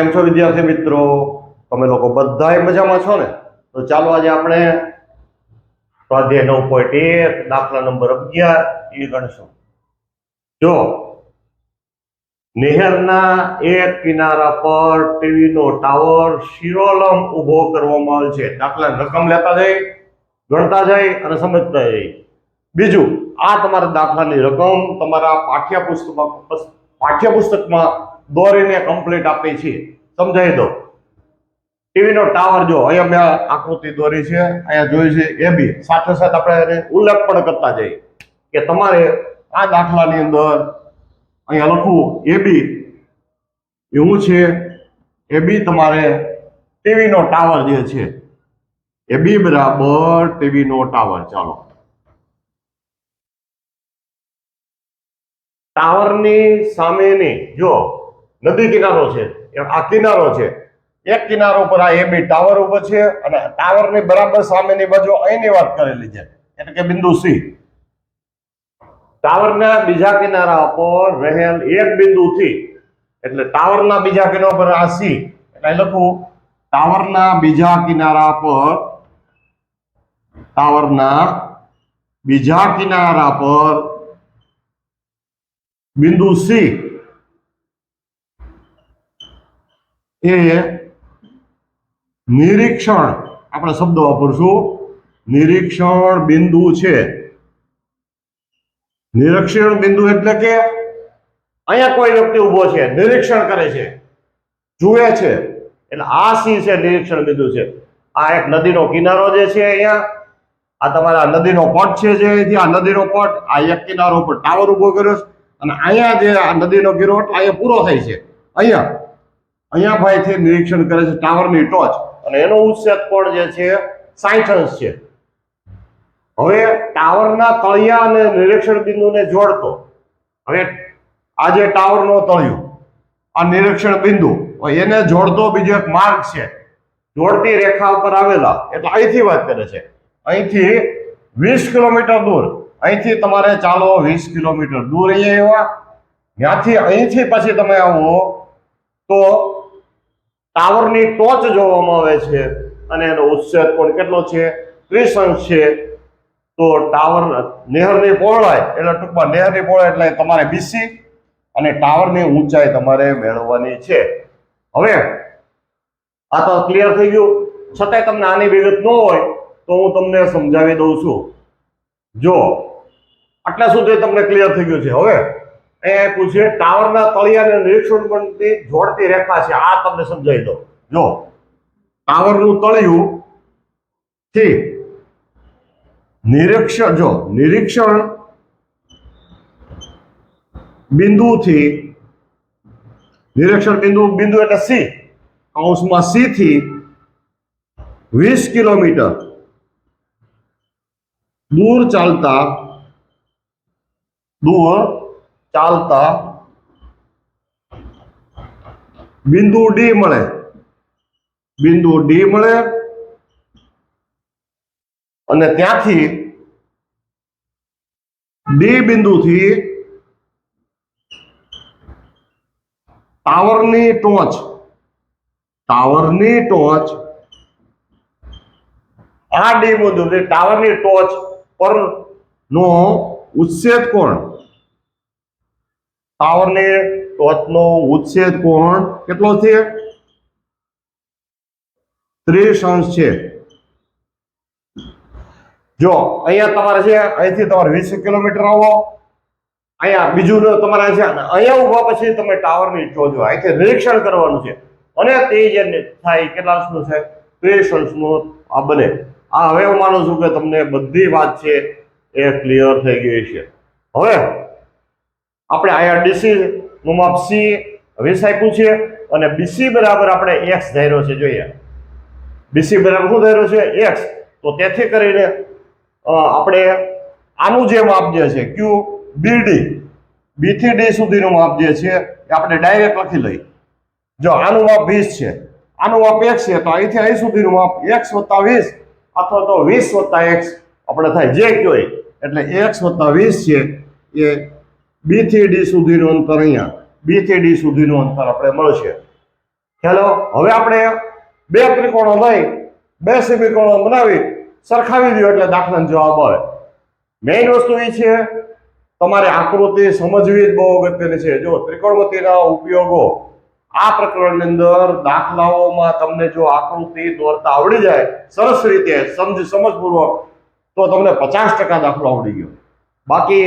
કેમ છો વિદ્યાર્થી મિત્રો? તમે લોકો બધાય મજામાં છો ને? તો ચાલો આજે આપણે સ્વાધ્યાય નવ પોઈન્ટ એક, દાખલા નંબર અગિયાર એ ગણશું. જો, નહેરના એક કિનારા પર ટીવી નો ટાવર શિરોલમ ઊભો કરવામાં આવે છે. દાખલા રકમ લેતા જઈ, ગણતા જાય અને સમજતા જાય બીજું, આ તમારા દાખલાની રકમ તમારા પાઠ્યપુસ્તકમાં પાઠ્યપુસ્તકમાં દોરીને કમ્પ્લીટ આપીએ છે. સમજાવી દો? ટીવી નો ટાવર જો, અહીંયા મેં આકૃતિ દોરી છે, અહીંયા જોઈ છે, એ બી. સાથે સાથે આપણે ઉલ્લેખ પણ કરતા જઈએ. કે તમારે આ દાખલાની અંદર અહીંયા લખવું, એ બી. એવું છે, એ બી તમારે ટીવી નો ટાવર જે છે, એ બી બરાબર ટીવી નો ટાવર. ચાલો. ટાવરની સામેની, જો નદી કિનારો છે આ કિનારો છે. એક કિનારો પર આ એ બી ટાવર ઊભો છે અને ટાવરની બરાબર સામેની બાજુ અહીંની વાત કરેલી છે. એટલે કે બિંદુ સી ટાવરના બીજા કિનારા પર રહેલ એક બિંદુથી, એટલે ટાવરના બીજા કિનારા પર આ સી એટલે લખું, ટાવરના બીજા કિનારા પર, ટાવરના બીજા કિનારા પર બિંદુ સી એ નિરીક્ષણ. આપણે શબ્દ વાપરશું. નિરીક્ષણ બિંદુ છે. નિરીક્ષણ બિંદુ એટલે કે અહીંયા કોઈ વ્યક્તિ ઊભો છે, નિરીક્ષણ કરે છે. જુએ છે. એટલે આ સી છે? નિરીક્ષણ બિંદુ છે. આ એક નદીનો કિનારો જે છે અહીંયા, આ તમારા નદીનો પટ છે જે અહીંથી, આ નદીનો પટ, આ એક કિનારો પર ટાવર ઊભો કર્યો છે. અને અહીંયા જે આ નદીનો ગિરોટ અહીંયા પૂરો થાય છે. અહીંયા. અહીંયા ભાઈથી નિરીક્ષણ કરે છે, ટાવરની ટોચ. અને એનો ઉચ્છેદ કોણ જે છે સાઠ અંશ છે. હવે ટાવરના તળિયા અને નિરીક્ષણ બિંદુને જોડતો. હવે આ જે ટાવરનો તળિયું, આ નિરીક્ષણ બિંદુ એને જોડતો બીજો એક માર્ગ છે. જોડતી રેખા ઉપર આવેલા, એટલે અહીંથી વાત કરે છે. અહીંથી વીસ કિલોમીટર દૂર. અહીંથી તમારે ચાલો વીસ કિલોમીટર દૂર અહીંયા આવ્યા ત્યાંથી અહીંથી પછી તમે આવો તો ટાવરની ટોચ જોવામાં આવે છે અને એનો ઉચ્છેદ કોણ કેટલો છે? ત્રીસ અંશ છે. તો ટાવર નહેરની પહોળાઈ એટલે ટૂંકમાં નહેરની પહોળાઈ એટલે તમારે બીસી અને ટાવરની ઊંચાઈ તમારે મેળવવાની છે. હવે આ તો ક્લિયર થઈ ગયું. છતાંય તમને આની વિગત ન હોય તો હું તમને સમજાવી દઉં છું. જો, આટલા સુધી તમને ક્લિયર થઈ ગયું છે. હવે એ પૂછે, ટાવરના તળિયાને નિરીક્ષણ બનતી જોડતી રેખા છે. આ તમને સમજાવી દો જો, ટાવરનું તળિયું થી નિરીક્ષણ, જો, નિરીક્ષણ બિંદુથી, નિરીક્ષણ બિંદુ બિંદુ એટલે સી કૌંસમાં સી થી વીસ કિલોમીટર દૂર ચાલતા દૂર ચાલતા બિંદુ ડી મળે. બિંદુ ડી મળે અને ત્યાંથી ડી બિંદુથી ટાવરની ટોચ ટાવરની ટોચ, આ ડી બિંદુ ટાવરની ટોચ પર નો ઉચ્છેદ કોણ? ટાવરની ટોચનો ઉચ્છેદ કોણ? કેટલો છે? ત્રીસ અંશ છે. જો અહીંયા તમારે છે, અહીંથી તમારે વીસ કિલોમીટર આવો. અહીંયા બીજું તમારે છે, અહીંયા ઊભા પછી તમે ટાવરની જોજો અહીંથી નિરીક્ષણ કરવાનું છે. અને તે જે થાય કેટલા અંશનું છે? ત્રીસ અંશનું આ બને. આ હવે હું માનું છું કે તમને બધી વાત છે એ ક્લિયર થઈ ગઈ છે. હવે આપણે આઈઆરડીસી નું માપ સી વીસ આપ્યું છે અને બીસી બરાબર આપણે એક્સ ધાર્યો છે, જોઈએ. બીસી બરાબર શું ધાર્યો છે? એક્સ તો તેથી કરીને આપણે આનું જે માપ જે છે ક્યુ બીડી બી થી ડી સુધીનું માપ જે છે, એ આપણે ડાયરેક્ટ લખી લઈએ. જો, આનું માપ વીસ છે. આનું માપ એક્સ છે, તો અહીંથી અહીં સુધીનું માપ એક્સ વત્તા વીસ, અથવા તો વીસ વત્તા એક્સ આપણે થાય જે એ. એટલે એક્સ વત્તા વીસ છે, એ બી થી ડી સુધીનું અંતર અહીંયા. બી થી ડી સુધીનું અંતર આપણે મળશે. હેલો હવે આપણે બે ત્રિકોણો લઈ, બે સમીકરણો બનાવી, સરખાવી દો એટલે દાખલાનો જવાબ આવે. મેઇન વસ્તુ એ છે, તમારે આકૃતિ સમજવી જ બહુ અગત્યની છે. જો ત્રિકોણમિતિના ઉપયોગો આ પ્રકરણની અંદર દાખલાઓમાં તમને જો આકૃતિ દોરતા આવડી જાય, સરસ રીતે સમજ સમજપૂર્વક, તો તમને પચાસ ટકા દાખલો આવડી ગયો. બાકી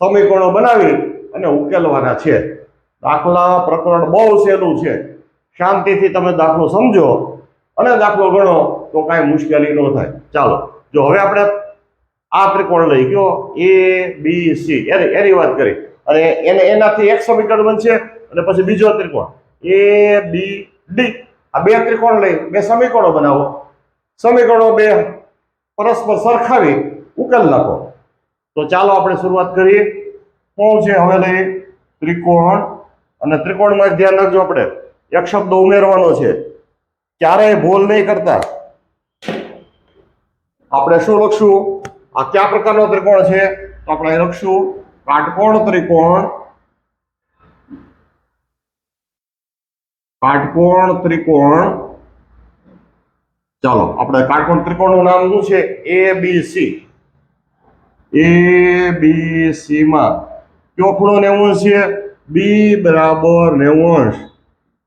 સમીકરણો બનાવી અને ઉકેલવાના છે. દાખલા પ્રકરણ બહુ સહેલું છે. શાંતિથી તમે દાખલો સમજો અને દાખલો ગણો તો કાંઈ મુશ્કેલી ન થાય. ચાલો, જો હવે આપણે આ ત્રિકોણ લઈ ગયો. એ બી સી એની એની વાત કરી. અને એને, એનાથી એક સમીકરણ બનશે અને પછી બીજો ત્રિકોણ. એ બી ડી આ બે ત્રિકોણ લઈ, બે સમીકરણો બનાવો. સમીકરણો બે પરસ્પર સરખાવી, ઉકેલ નાખો. તો ચાલો આપણે શરૂઆત કરીએ. કોણ છે હવે લઈએ ત્રિકોણ. અને ત્રિકોણમાં ધ્યાન રાખજો આપણે. એક શબ્દ ઉમેરવાનો છે. ક્યારેય ભૂલ નહીં કરતા. આપણે શું લખશું? આ કયા પ્રકારનો ત્રિકોણ છે? તો આપણે લખશું. કાટકોણ ત્રિકોણ. કાટકોણ ત્રિકોણ. ચાલો, આપણે કાટકોણ ત્રિકોણનું નામ શું છે? એ બી સી એ, બી સીમાં ખૂણો નેવું છે, બી બરાબર નેવું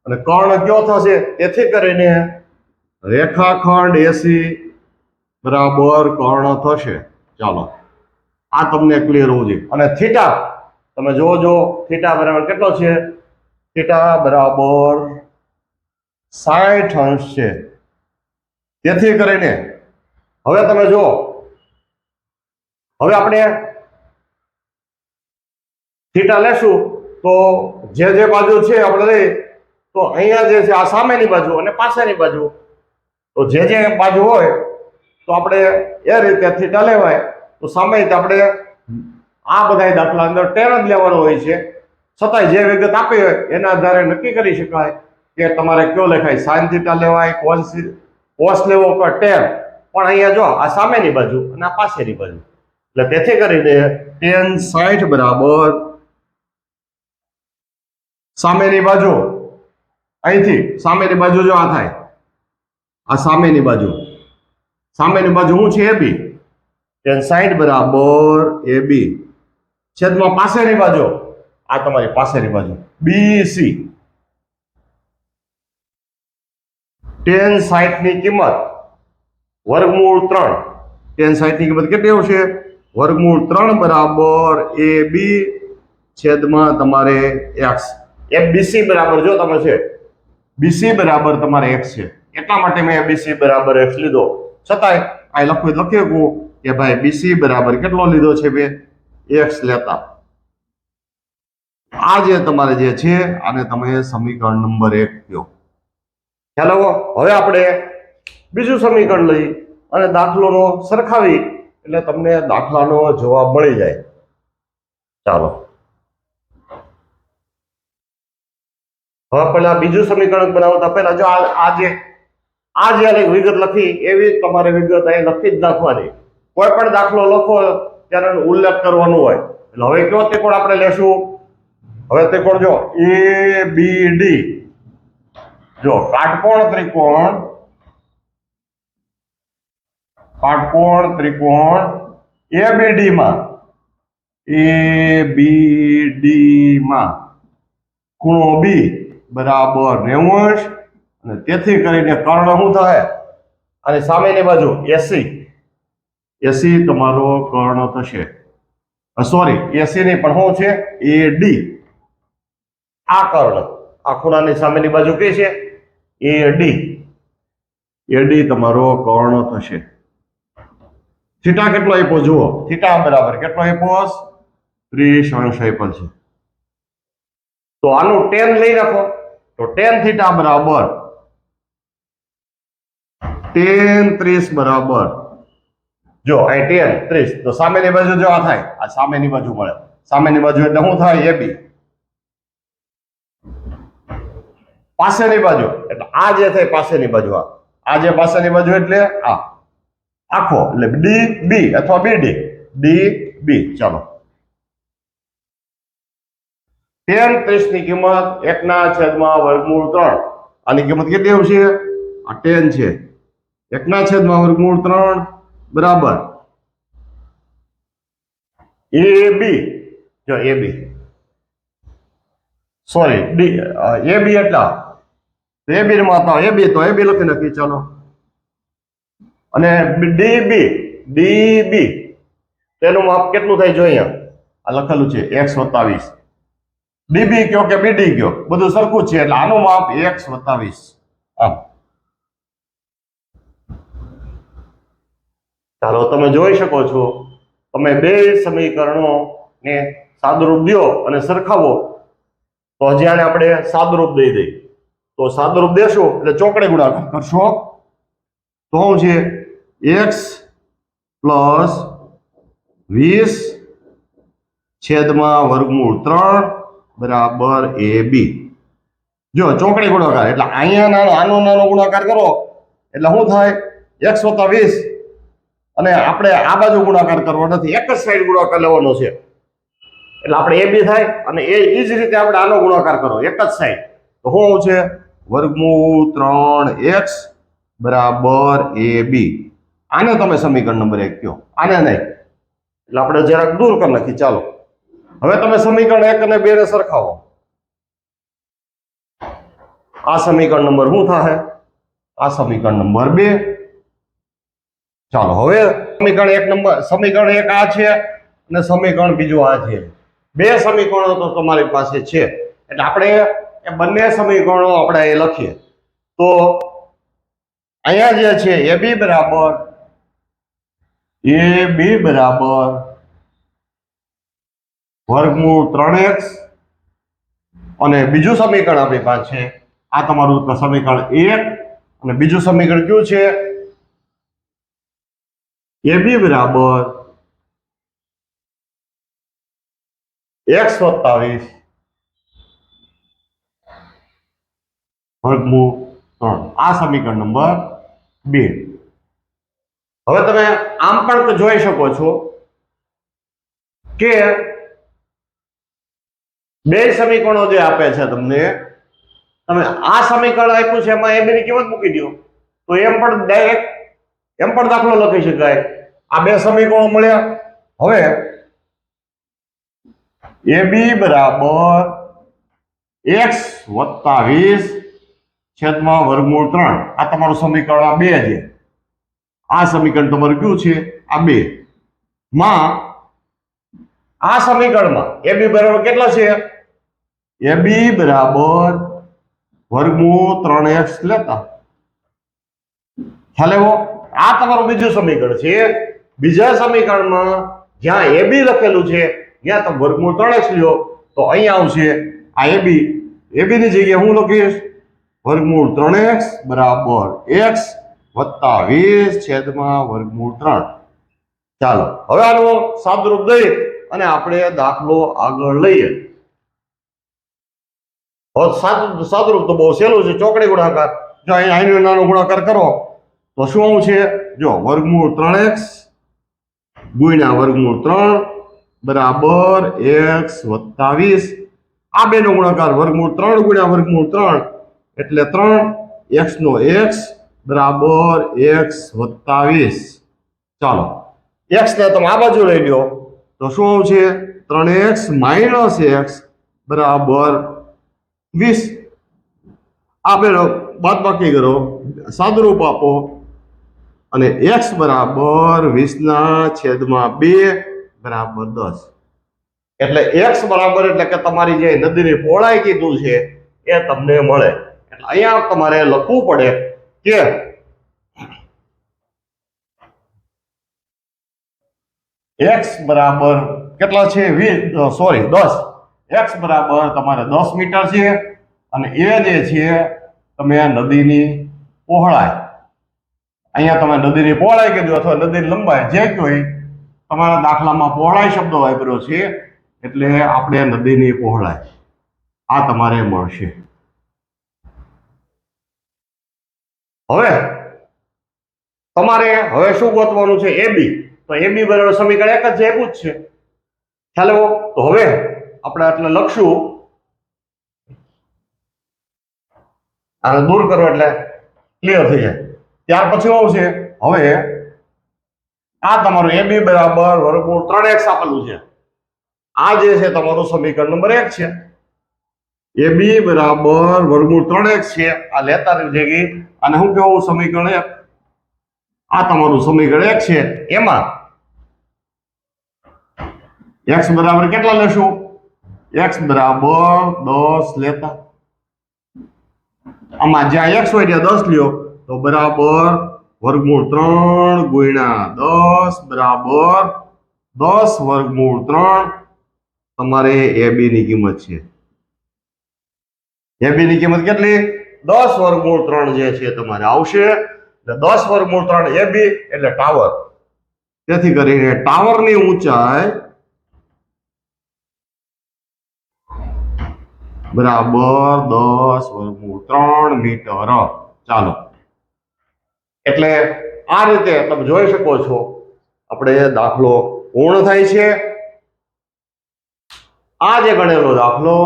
અને કર્ણ કયો થશે? તેથી કરીને રેખાખંડ એસી બરાબર કર્ણ થશે. ચાલો, આ તમને ક્લિયર હોવું જોઈએ. અને થીટા, તમે જોવો જો થીટા બરાબર કેટલો છે? થીટા બરાબર સાઠ અંશ છે. તેથી કરીને, હવે તમે જુઓ હવે આપણે થીટા લેશું તો જે જે બાજુ છે આપણે લઈ, તો અહીંયા જે છે આ સામેની બાજુ અને પાછળની બાજુ. તો જે જે બાજુ હોય, તો આપણે એ રીતે થીટા લેવાય. તો સામે આપણે આ બધા દાખલા અંદર ટેન જ લેવાનો હોય છે. છતાંય જે વિગત આપી હોય, એના આધારે નક્કી કરી શકાય કે તમારે કયો લેખાય? સાઇન થીટા લેવાય કોસ કોસ લેવો કે ટેન પણ અહીંયા જો આ સામેની બાજુ અને આ પાછળની બાજુ. એટલે તેથી કરીને ટેન સાઠ બરાબર સામેની બાજુ. અહીંથી સામેની બાજુ જો આ થાય. આ સામેની બાજુ. સામેની બાજુ શું છે એ બી? ટેન સાઈઠ બરાબર એ બી. છેદમાં પાસેની બાજુ. આ તમારી પાસેની બાજુ. બી સી ટેન સાઈઠની કિંમત વર્ગમૂળ ત્રણ. ટેન સાઈઠની કિંમત કેટલી આવશે? વર્ગમૂળ ત્રણ બરાબર એ બી છેદમાં તમારે એક્સ. એ બીસી બરાબર જો તમે છે. બીસી બરાબર તમારે એક્સ છે. એટલા માટે મેં બીસી બરાબર એક્સ લીધો. છતાંય આ લખવું લખી શકું કે ભાઈ બીસી બરાબર કેટલો લીધો છે બે? એક્સ લેતા. આ જે તમારે જે છે આને તમે સમીકરણ નંબર એક કહો. ખ્યાલ હવે આપણે બીજું સમીકરણ લઈ અને દાખલોનો સરખાવી. એટલે તમને દાખલાનો જવાબ મળી જાય. ચાલો. હવે પહેલા બીજું સમીકરણ બનાવતા પહેલા જો આ જે આ જે વિગત લખી, એવી તમારે વિગત અહીં લખી જ નાખવાની. કોઈ પણ દાખલો લખો, ત્યારે ઉલ્લેખ કરવાનો હોય. એટલે હવે કયો ત્રિકોણ આપણે લેશું? હવે ત્રિકોણ જો એ બી ડી જો કાટકોણ ત્રિકોણ કાટકોણ ત્રિકોણ એબીડીમાં બી માં. એ બી ડી માં. ખૂણો બી બરાબર નેવું અને તેથી કરીને કર્ણ શું થાય? અને સામેની બાજુ એસી એસી તમારો કર્ણ થશે. સોરી એસી નહીં, પણ શું છે? એ ડી આ કર્ણ. આ ખૂણાની સામેની બાજુ કઈ છે? એ ડી એ ડી તમારો કર્ણ થશે. થીટા કેટલો આપ્યો જુઓ. થીટા બરાબર કેટલો આપ્યો ત્રીસ અંશ આપ્યો છે. તો આનું ટેન લઈ રાખો. તો ટેન થીટા બરાબર. ટેન ત્રીસ બરાબર. જો અહીં ટેન ત્રીસ. તો સામેની બાજુ જો આ થાય, આ સામેની બાજુ મળે. સામેની બાજુ એટલે શું થાય? એ બી. પાસેની બાજુ. એટલે આ જે થાય પાસેની બાજુ આ. આ જે પાસેની બાજુ એટલે આ. આખો એટલે ડી બી અથવા બી ડી ડી બી ચાલો. ટેન ત્રીસની કિંમત એકના છેદમાં વર્ગમૂળ ત્રણ. આની કિંમત કેટલી આવશે? આ ટેન છે. એકના છેદમાં વર્ગમૂળ ત્રણ, બરાબર. એ બી જો એ બી સોરી ડી એ બી એટલા. એ બી માં હતા એ બી તો એ બી લખી નાખી ચાલો. અને ડી બી ડી બી તેનું માપ કેટલું થાય જો અહીંયા? આ લખેલું છે એક્સ સત્તાવીસ. ડીબી કયો કે બીડી કયો? બધું સરખું છે, એટલે આનું માપ એક્સ સત્તાવીસ. આમ. ચાલો, તમે જોઈ શકો છો, તમે બે સમીકરણો ને સાદુરૂપ દો અને સરખાવો. તો હજી આને આપણે સાદુરૂપ દઈ દઈ તો સાદુરૂપ દેશો, એટલે ચોકડે ગુણાકાર કરશો. તો શું છે? એક્સ પ્લસ વીસ છેદમાં વર્ગમૂળ ત્રણ બરાબર એ બી. જો ચોકડી ગુણાકાર, એટલે અહીંયા નાનો આનો નાનો ગુણાકાર કરો, એટલે શું થાય? એક્સ વત્તા વીસ. અને આપણે આ બાજુ ગુણાકાર કરવો નથી, એક જ સાઈડ ગુણાકાર લેવાનો છે. એટલે આપણે એ બી થાય, અને એ એ જ રીતે આપણે આનો ગુણાકાર કરો, એક જ સાઈડ તો શું છે? વર્ગમૂળ ત્રણ એક્સ બરાબર એ બી. આને તમે સમીકરણ નંબર એક કહો. આને નહીં. એટલે આપણે જરાક દૂર કરી નાખી ચાલો. હવે તમે સમીકરણ એક અને બે ને સરખાવો. આ સમીકરણ નંબર શું થાય આ સમીકરણ નંબર બે. ચાલો, હવે સમીકરણ એક નંબર, સમીકરણ એક આ છે અને સમીકરણ બીજું આ છે. બે સમીકરણો તો તમારી પાસે છે. એટલે આપણે એ બંને સમીકરણો આપણે એ લખીએ. તો અહીંયા જે છે એ બી બરાબર એ બી બરાબર. વર્ગમૂળ ત્રણ એક્સ. અને બીજું સમીકરણ આપણી પાસે આ તમારું સમીકરણ એક. અને બીજું સમીકરણ કયું છે? એ બી બરાબર. એક્સ સત્તાવીસ. વર્ગમૂળ ત્રણ. આ સમીકરણ નંબર બે. હવે તમે આમ પણ જોઈ શકો છો કે બે સમીકરણો જે આપે છે તમને, તમે આ સમીકરણ આપ્યું છે, એમાં એબી ની કિંમત મૂકી દો તો એમ પણ ડાયરેક્ટ એમ પણ દાખલો લખી શકાય. આ બે સમીકરણો મળ્યા. હવે એબી બરાબર એક્સ વત્તા વીસ છેદમાં વર્ગમૂળ ત્રણ. આ તમારું સમીકરણ આ બે છે. આ સમીકરણ તમારું કયું છે? આ બે. માં, આ સમીકરણમાં એ બી બરાબર કેટલા છે? એ બી બરાબર વર્ગમૂળ ત્રણ એક્સ લેતા. ખ્યાલ એવો આ તમારું બીજું સમીકરણ છે. બીજા સમીકરણમાં જ્યાં એ બી લખેલું છે, ત્યાં તમે વર્ગમૂળ ત્રણ એક્સ લ્યો, તો અહીંયા આવશે આ એ બી એ બી ની જગ્યાએ હું લખીશ? વર્ગમૂળ ત્રણ એક્સ બરાબર એક્સ વત્તા વીસ છેદમાં વર્ગમૂળ ત્રણ. ચાલો, હવે આનો સાદરૂપ દઈ અને આપણે દાખલો આગળ લઈએ. સાદરૂપ તો બહુ સહેલું છે, ચોકડી ગુણાકાર. જો અહીં આઈનો નાનો ગુણાકાર કરો, તો શું છે? જો, વર્ગમૂળ ત્રણ એક્સ ગુણ્યા વર્ગમૂળ ત્રણ બરાબર એક્સ વત્તા વીસ. આ બેનો ગુણાકાર વર્ગમૂળ ત્રણ ગુણ્યા વર્ગમૂળ ત્રણ, એટલે ત્રણ એક્સ નો એક્સ બરાબર એક્સ વત્તા વીસ ચાલો. એક્સ ને તમે આ બાજુ લઈ લો તો શું આવશે ત્રણ એક્સ માઇનસ એક્સ બરાબર વીસ. આપેલો બાદ બાકી કરો. સાદરૂપ આપો. અને એક્સ બરાબર વીસના છેદમાં બે બરાબર દસ. એટલે એક્સ બરાબર એટલે કે તમારી જે નદીની પહોળાઈ કીધું છે એ તમને મળે. એટલે અહીંયા તમારે લખવું પડે કે એક્સ બરાબર કેટલા છે? વીસ સોરી દસ. એક્સ બરાબર તમારે દસ મીટર છે અને એ જે છે, તમે નદીની પહોળાઈ. અહીંયા તમે નદીની પહોળાઈ કીધું અથવા નદીની લંબાઈ જે કોઈ તમારા દાખલામાં પહોળાઈ શબ્દ વાપર્યો છે એટલે આપણે નદીની પહોળાઈ આ તમારે મળશે. હવે તમારે હવે શું ગોતવાનું છે? એ બી તો એ બી બરાબર સમીકરણ એક જ છે એવું જ છે. ખ્યાલ તો હવે આપણે એટલે લખશું. આને દૂર કરો એટલે ક્લિયર થઈ જાય. ત્યાર પછી આવું છે હવે આ તમારું એ બી બરાબર વર્ગમૂળ ત્રણ એક્સ આપેલું છે. આ જે છે તમારું સમીકરણ નંબર એક છે. એ બરાબર વર્ગમૂળ ત્રણ એક્સ છે. આ લેતા જગી અને શું કેવું સમીકરણ એક? આ તમારું સમીકરણ એક છે. એમાં એક્સ બરાબર કેટલા લેશું? એક્સ બરાબર દસ લેતા. આમાં જ્યાં એક્સ હોય ત્યાં દસ લ્યો. તો બરાબર વર્ગમૂળ ત્રણ ગુણ્યા દસ બરાબર દસ વર્ગમૂળ ત્રણ. તમારે એ ની કિંમત છે. એ ની કિંમત કેટલી? દસ વર્ગમૂળ ત્રણ જે છે તમારે આવશે. એટલે દસ વર્ગમૂળ ત્રણ એ એટલે ટાવર. તેથી કરીને ટાવરની ઊંચાઈ બરાબર દસ વર્ગમૂળ ત્રણ મીટર. ચાલો. એટલે આ રીતે તમે જોઈ શકો છો, આપણે દાખલો પૂર્ણ થાય છે. આ જે ગણેલો દાખલો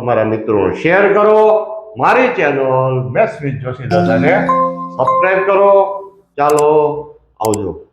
તમારા મિત્રો શેર કરો. મારી ચેનલ મેથ્સ જોશી દાદાને સબસ્ક્રાઈબ કરો. ચાલો આવજો.